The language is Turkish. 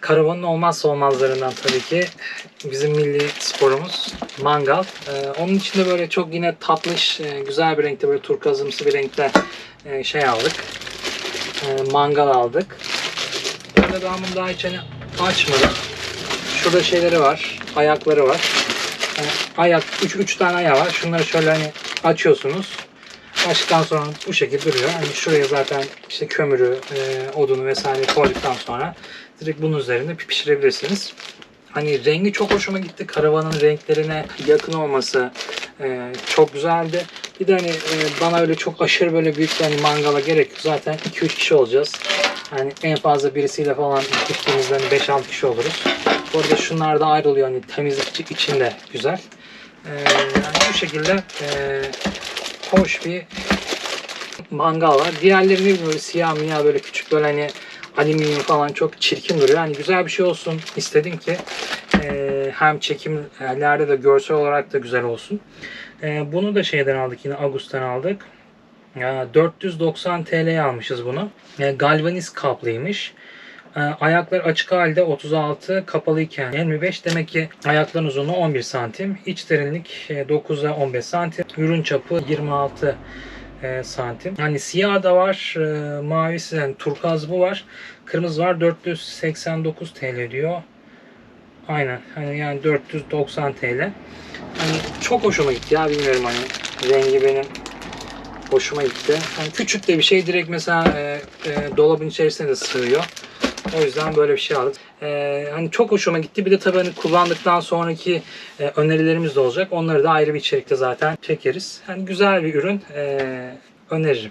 Karavanın olmazsa olmazlarından tabii ki bizim milli sporumuz mangal. Ee, onun için de böyle çok yine tatlış, e, güzel bir renkte böyle turkuazımsı bir renkte e, şey aldık. E, mangal aldık. Böyle ben bunu daha hiç hani açmadım. Şurada şeyleri var, ayakları var. Yani ayak, 3 üç tane ayağı var. Şunları şöyle hani açıyorsunuz. Açtıktan sonra bu şekilde duruyor. Hani şuraya zaten işte kömürü, e, odunu vesaire koyduktan sonra direkt bunun üzerinde pişirebilirsiniz. Hani rengi çok hoşuma gitti. Karavanın renklerine yakın olması e, çok güzeldi. Bir de hani e, bana öyle çok aşırı böyle büyük bir hani mangala gerek yok. Zaten 2-3 kişi olacağız. Hani en fazla birisiyle falan gittiğimizde hani 5-6 kişi oluruz. Bu arada şunlar da ayrılıyor. Hani temizlik için de güzel. E, yani bu şekilde e, hoş bir mangal var. Diğerleri ne bileyim böyle siyah miyah böyle küçük böyle hani alüminyum falan çok çirkin duruyor. Hani güzel bir şey olsun istedim ki e, hem çekimlerde de görsel olarak da güzel olsun. E, bunu da şeyden aldık yine Agus'tan aldık. Ya, 490 TL'ye almışız bunu. E, galvaniz kaplıymış. E, ayaklar açık halde 36, kapalıyken 25. Demek ki ayakların uzunluğu 11 santim. İç derinlik e, 9 ile 15 santim. Ürün çapı 26 e, santim. Hani siyah da var, e, mavisi yani turkuaz bu var. Kırmızı var 489 TL diyor. Aynen. Hani yani 490 TL. Hani çok hoşuma gitti ya bilmiyorum hani rengi benim hoşuma gitti. Hani küçük de bir şey direkt mesela e, e, dolabın içerisine de sığıyor. O yüzden böyle bir şey aldık. E, hani çok hoşuma gitti. Bir de tabii hani kullandıktan sonraki e, önerilerimiz de olacak. Onları da ayrı bir içerikte zaten çekeriz. Hani güzel bir ürün. E, öneririm.